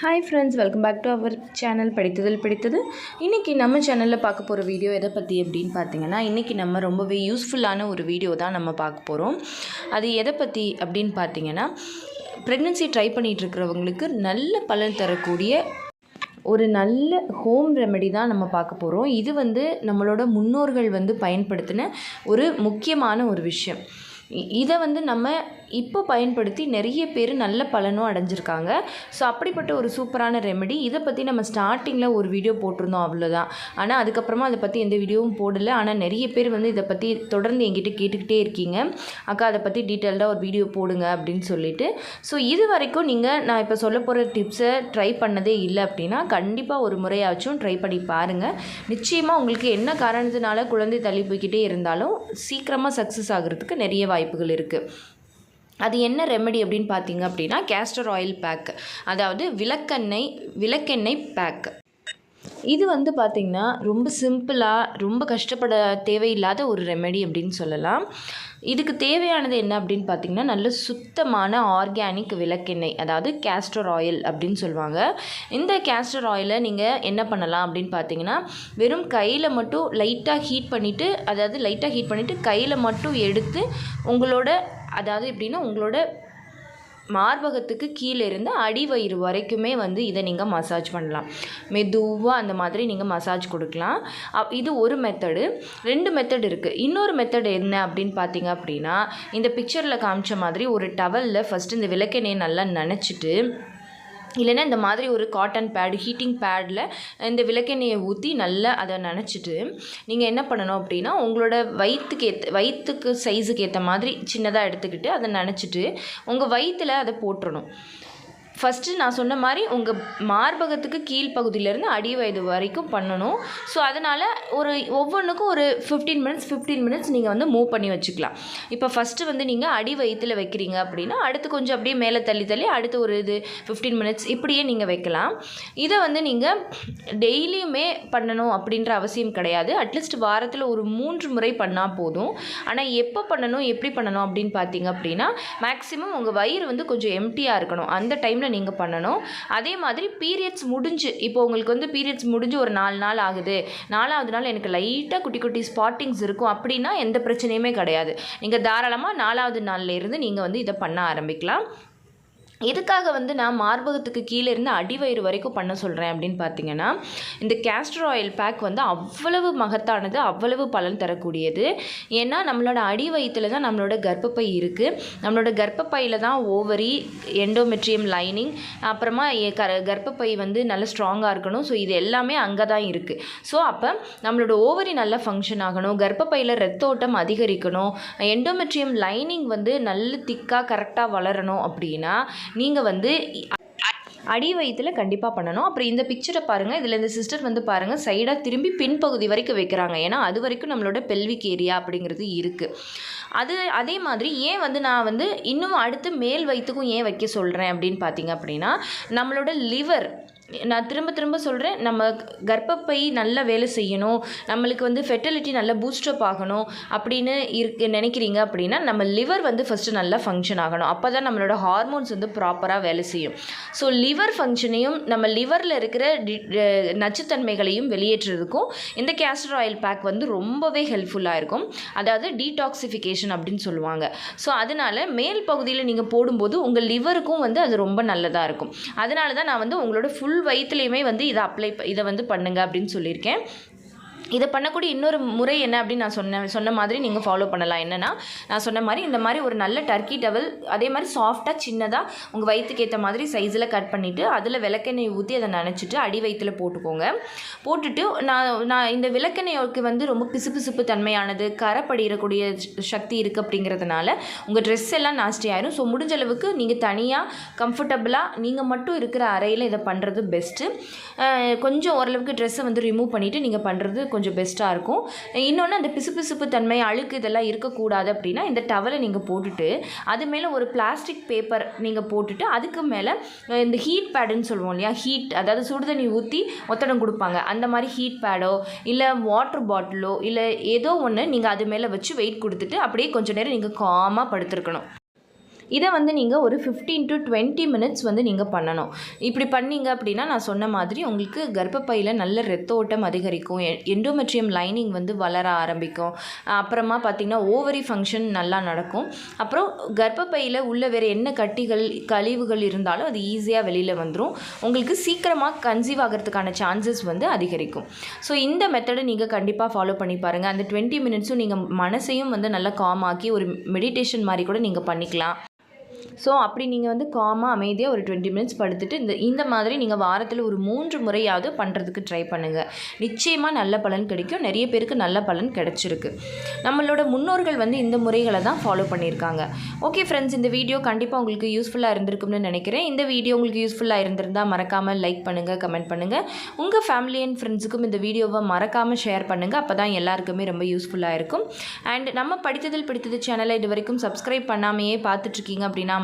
Hi friends welcome back to our channel படித்ததில் பிடித்தது இன்றைக்கி நம்ம சேனலில் பார்க்க போகிற வீடியோ எதை பற்றி அப்படின்னு பார்த்தீங்கன்னா இன்றைக்கி நம்ம ரொம்பவே யூஸ்ஃபுல்லான ஒரு வீடியோ தான் நம்ம பார்க்க போகிறோம் அது எதை பற்றி அப்படின்னு பார்த்தீங்கன்னா ப்ரெக்னென்சி ட்ரை பண்ணிகிட்டு இருக்கிறவங்களுக்கு நல்ல பலன் தரக்கூடிய ஒரு நல்ல ஹோம் ரெமெடி தான் நம்ம பார்க்க போகிறோம் இது வந்து நம்மளோட முன்னோர்கள் வந்து பயன்படுத்தின ஒரு முக்கியமான ஒரு விஷயம். இதை வந்து நம்ம இப்போ பயன்படுத்தி நிறைய பேர் நல்ல பலனும் அடைஞ்சிருக்காங்க. ஸோ அப்படிப்பட்ட ஒரு சூப்பரான ரெமெடி இதை பற்றி நம்ம ஸ்டார்டிங்கில் ஒரு வீடியோ போட்டிருந்தோம் அவ்வளோதான் ஆனால் அதுக்கப்புறமா அதை பற்றி எந்த வீடியோவும் போடலை. ஆனால் நிறைய பேர் வந்து இதை பற்றி தொடர்ந்து என்கிட்ட கேட்டுக்கிட்டே இருக்கீங்க. அக்கா அதை பற்றி டீட்டெயில்டாக ஒரு வீடியோ போடுங்க அப்படின்னு சொல்லிட்டு. ஸோ இது வரைக்கும் நீங்கள் நான் இப்போ சொல்ல போகிற டிப்ஸை ட்ரை பண்ணதே இல்லை அப்படின்னா கண்டிப்பாக ஒரு முறையாச்சும் ட்ரை பண்ணி பாருங்கள் நிச்சயமாக உங்களுக்கு என்ன காரணத்தினால குழந்தை தள்ளி போய்கிட்டே இருந்தாலும் சீக்கிரமாக சக்ஸஸ் ஆகிறதுக்கு நிறைய வாய்ப்புகள் இருக்குது அது என்ன ரெமெடி அப்படின்னு பார்த்தீங்க அப்படின்னா கேஸ்டர் ஆயில் பேக் அதாவது விளக்கெண்ணெய் விளக்கெண்ணெய் பேக் இது வந்து பார்த்திங்கன்னா ரொம்ப சிம்பிளாக ரொம்ப கஷ்டப்பட தேவையில்லாத ஒரு ரெமெடி அப்படின்னு சொல்லலாம். இதுக்கு தேவையானது என்ன அப்படின்னு பார்த்தீங்கன்னா நல்ல சுத்தமான ஆர்கானிக் விளக்கெண்ணெய் அதாவது கேஸ்டர் ஆயில் அப்படின்னு சொல்லுவாங்க. இந்த கேஸ்டர் ஆயிலை நீங்கள் என்ன பண்ணலாம் அப்படின்னு பார்த்தீங்கன்னா வெறும் கையில் மட்டும் லைட்டாக ஹீட் பண்ணிவிட்டு அதாவது லைட்டாக ஹீட் பண்ணிவிட்டு கையில் மட்டும் எடுத்து உங்களோட அதாவது எப்படின்னா உங்களோட மார்பகத்துக்கு கீழே இருந்து அடிவயிறு வரைக்குமே வந்து இதை நீங்கள் மசாஜ் பண்ணலாம். மெதுவாக அந்த மாதிரி நீங்கள் மசாஜ் கொடுக்கலாம். அப்- இது ஒரு மெத்தடு ரெண்டு மெத்தட் இருக்குது இன்னொரு மெத்தட் என்ன அப்படின்னு பார்த்தீங்க அப்படின்னா இந்த பிக்சரில் காமிச்ச மாதிரி ஒரு டவலில் ஃபஸ்ட்டு இந்த விளக்கெண்ணெயை நல்லா நினச்சிட்டு இல்லைன்னா இந்த மாதிரி ஒரு காட்டன் பேடு ஹீட்டிங் பேடில் இந்த விளக்கெண்ணெயை ஊற்றி நல்லா அதை நினச்சிட்டு நீங்கள் என்ன பண்ணணும் அப்படின்னா உங்களோட வயிற்றுக்கு ஏற்ற வயிற்றுக்கு சைஸுக்கு ஏற்ற மாதிரி சின்னதாக எடுத்துக்கிட்டு அதை நினச்சிட்டு உங்கள் வயிற்றில் அதை போட்டுடணும் ஃபஸ்ட்டு நான் சொன்ன மாதிரி உங்கள் மார்பகத்துக்கு கீழ்ப்பகுதியிலேருந்து அடி வயது வரைக்கும் பண்ணணும். ஸோ அதனால் ஒரு ஒவ்வொன்றுக்கும் ஒரு ஃபிஃப்டீன் மினிட்ஸ் ஃபிஃப்டீன் மினிட்ஸ் நீங்கள் வந்து மூவ் பண்ணி வச்சுக்கலாம். இப்போ ஃபஸ்ட்டு வந்து நீங்கள் அடி வயிற்றில் வைக்கிறீங்க அப்படின்னா அடுத்து கொஞ்சம் அப்படியே மேலே தள்ளி தள்ளி அடுத்து ஒரு இது ஃபிஃப்டீன் மினிட்ஸ் இப்படியே நீங்கள் வைக்கலாம். இதை வந்து நீங்கள் டெய்லியுமே பண்ணணும் அப்படின்ற அவசியம் கிடையாது. அட்லீஸ்ட் வாரத்தில் ஒரு மூன்று முறை பண்ணால் போதும். ஆனால் எப்போ பண்ணணும் எப்படி பண்ணணும் அப்படின்னு பார்த்தீங்க அப்படின்னா மேக்ஸிமம் உங்கள் வயிறு வந்து கொஞ்சம் எம்டியாக இருக்கணும். அந்த டைமில் நீங்கள் பண்ணணும். அதே மாதிரி பீரியட்ஸ் முடிஞ்சு இப்போ உங்களுக்கு வந்து பீரியட்ஸ் முடிஞ்சு ஒரு நாலு நாள் ஆகுது. நாலாவது நாள் எனக்கு லைட்டாக குட்டி குட்டி ஸ்பாட்டிங்ஸ் இருக்கும். அப்படின்னா எந்த பிரச்சனையுமே கிடையாது. நீங்கள் தாராளமாக நாலாவது நாள்ல இருந்து நீங்கள் வந்து இதை பண்ண ஆரம்பிக்கலாம். எதுக்காக வந்து நான் மார்பகத்துக்கு கீழே இருந்து அடிவயிறு வரைக்கும் பண்ண சொல்கிறேன் அப்படின்னு பார்த்தீங்கன்னா இந்த கேஸ்டர் ஆயில் பேக் வந்து அவ்வளவு மகத்தானது அவ்வளவு பலன் தரக்கூடியது. ஏன்னா நம்மளோட அடி வயிற்றுல தான் நம்மளோட கர்ப்பப்பை இருக்குது நம்மளோட கர்ப்பப்பையில் தான் ஓவரி எண்டோமெட்ரியம் லைனிங் அப்புறமா எ- கர்ப்பப்பை வந்து நல்ல ஸ்ட்ராங்காக இருக்கணும். ஸோ இது எல்லாமே அங்கே தான் இருக்குது ஸோ அப்போ நம்மளோட ஓவரி நல்லா ஃபங்க்ஷன் ஆகணும். கர்ப்பப்பையில் ரத்த ஓட்டம் அதிகரிக்கணும். எண்டோமெட்ரியம் லைனிங் வந்து நல்ல திக்காக கரெக்டாக வளரணும் அப்படின்னா நீங்கள் வந்து அடி வயிற்றுல கண்டிப்பாக பண்ணணும். அப்புறம் இந்த பிக்சரை பாருங்கள் இதில் இந்த சிஸ்டர் வந்து பாருங்கள் சைடாக திரும்பி பின்பகுதி வரைக்கும் வைக்கிறாங்க. ஏன்னா அது வரைக்கும் நம்மளோட பெல்விக் ஏரியா அப்படிங்கிறது இருக்குது அது அதே மாதிரி ஏன் வந்து நான் வந்து இன்னும் அடுத்து மேல் வயிற்றுக்கும் ஏன் வைக்க சொல்கிறேன் அப்படின்னு பார்த்தீங்க அப்படின்னா நம்மளோட லிவர் நான் திரும்ப திரும்ப சொல்கிறேன் நம்ம கர்ப்பப்பை நல்லா வேலை செய்யணும் நம்மளுக்கு வந்து ஃபெர்டிலிட்டி நல்லா பூஸ்டப் ஆகணும் அப்படின்னு இருக்கு நினைக்கிறீங்க அப்படின்னா நம்ம லிவர் வந்து ஃபஸ்ட்டு நல்லா ஃபங்க்ஷன் ஆகணும். அப்போ தான் நம்மளோட ஹார்மோன்ஸ் வந்து ப்ராப்பராக வேலை செய்யும். ஸோ லிவர் ஃபங்க்ஷனையும் நம்ம லிவரில் இருக்கிற டி- நச்சுத்தன்மைகளையும் வெளியேற்றுறதுக்கும் இந்த கேஸ்டர் ஆயில் பேக் வந்து ரொம்பவே ஹெல்ப்ஃபுல்லாக இருக்கும். அதாவது டீடாக்சிஃபிகேஷன் அப்படின்னு சொல்லுவாங்க. ஸோ அதனால் மேல் பகுதியில் நீங்கள் போடும்போது உங்கள் லிவருக்கும் வந்து அது ரொம்ப நல்லதாக இருக்கும். அதனால தான் நான் வந்து உங்களோட ஃபுல் வயிற்றுலையுமே வந்து இதை அப்ளை இதை வந்து பண்ணுங்க அப்படின்னு சொல்லியிருக்கேன். இதை பண்ணக்கூடிய இன்னொரு முறை என்ன அப்படின்னு நான் சொன்ன சொன்ன மாதிரி நீங்கள் ஃபாலோ பண்ணலாம். என்னென்னா நான் சொன்ன மாதிரி இந்த மாதிரி ஒரு நல்ல டர்க்கி டவல் அதே மாதிரி சாஃப்டாக சின்னதாக உங்கள் வயிற்றுக்கு ஏற்ற மாதிரி சைஸில் கட் பண்ணிவிட்டு அதில் விளக்கெண்ணெய் ஊற்றி அதை நினச்சிட்டு அடி வயிற்றில் போட்டுக்கோங்க. போட்டுட்டு நான் நான் இந்த விளக்கெண்ணெய்க்கு வந்து ரொம்ப பிசுபிசுப்பு தன்மையானது கரை சக்தி இருக்குது அப்படிங்கிறதுனால உங்கள் ட்ரெஸ் எல்லாம் நாஸ்டி ஆயிரும். ஸோ முடிஞ்ச அளவுக்கு நீங்கள் தனியாக கம்ஃபர்டபுளாக நீங்கள் மட்டும் இருக்கிற அறையில் இதை பண்ணுறது பெஸ்ட்டு கொஞ்சம் ஓரளவுக்கு ட்ரெஸ்ஸை வந்து ரிமூவ் பண்ணிவிட்டு நீங்கள் பண்ணுறது கொஞ்சம் கொஞ்சம் பெஸ்ட்டாக இருக்கும். இன்னொன்று அந்த பிசுபிசுப்பு தன்மை அழுக்கு இதெல்லாம் இருக்கக்கூடாது அப்படின்னா இந்த டவலை நீங்கள் போட்டுட்டு அது மேலே ஒரு பிளாஸ்டிக் பேப்பர் நீங்கள் போட்டுட்டு அதுக்கு மேலே இந்த ஹீட் பேடுன்னு சொல்லுவோம் இல்லையா? ஹீட் அதாவது சுடுதண்ணி ஊற்றி ஒத்தடம் கொடுப்பாங்க. அந்த மாதிரி ஹீட் பேடோ இல்லை வாட்டர் பாட்டிலோ இல்லை ஏதோ ஒன்று நீங்கள் அது மேலே வச்சு வெயிட் கொடுத்துட்டு அப்படியே கொஞ்சம் நேரம் நீங்கள் காமாக படுத்திருக்கணும். இதை வந்து நீங்கள் ஒரு ஃபிஃப்டீன் டு டுவெண்ட்டி மினிட்ஸ் வந்து நீங்கள் பண்ணணும். இப்படி பண்ணீங்க அப்படின்னா நான் சொன்ன மாதிரி உங்களுக்கு கர்ப்பப்பையில் நல்ல ரத்த ஓட்டம் அதிகரிக்கும் எண்டோமெட்ரியம் லைனிங் வந்து வளர ஆரம்பிக்கும். அப்புறமா பார்த்திங்கன்னா ஓவரி ஃபங்க்ஷன் நல்லா நடக்கும். அப்புறம் கர்ப்பப்பையில் உள்ள வேறு என்ன கட்டிகள் கழிவுகள் இருந்தாலும் அது ஈஸியாக வெளியில் வந்துடும் உங்களுக்கு சீக்கிரமாக கன்சீவ் ஆகிறதுக்கான சான்சஸ் வந்து அதிகரிக்கும். ஸோ இந்த மெத்தடை நீங்கள் கண்டிப்பாக ஃபாலோ பண்ணி பாருங்கள் அந்த டுவெண்ட்டி மினிட்ஸும் நீங்கள் மனசையும் வந்து நல்லா காம் ஆக்கி ஒரு மெடிடேஷன் மாதிரி கூட நீங்கள் பண்ணிக்கலாம். ஸோ அப்படி நீங்கள் வந்து காமாக அமைதியாக ஒரு டுவெண்ட்டி மினிட்ஸ் படுத்துட்டு இந்த இந்த மாதிரி நீங்கள் வாரத்தில் ஒரு மூன்று முறையாவது பண்ணுறதுக்கு ட்ரை பண்ணுங்கள் நிச்சயமாக நல்ல பலன் கிடைக்கும். நிறைய பேருக்கு நல்ல பலன் கிடைச்சிருக்கு. நம்மளோட முன்னோர்கள் வந்து இந்த முறைகளை தான் ஃபாலோ பண்ணியிருக்காங்க. ஓகே ஃப்ரெண்ட்ஸ் இந்த வீடியோ கண்டிப்பாக உங்களுக்கு யூஸ்ஃபுல்லாக இருந்திருக்கும்னு நினைக்கிறேன். இந்த வீடியோ உங்களுக்கு யூஸ்ஃபுல்லாக இருந்திருந்தால் மறக்காமல் லைக் பண்ணுங்கள் கமெண்ட் பண்ணுங்கள் உங்கள் ஃபேமிலி அண்ட் ஃப்ரெண்ட்ஸுக்கும் இந்த வீடியோவை மறக்காமல் ஷேர் பண்ணுங்கள் அப்போ தான் எல்லாருக்குமே ரொம்ப யூஸ்ஃபுல்லாக இருக்கும். அண்ட் நம்ம படித்ததில் பிடித்தது சேனலை இது வரைக்கும் சப்ஸ்கிரைப் பண்ணாமையே பார்த்துட்ருக்கீங்க அப்படின்னா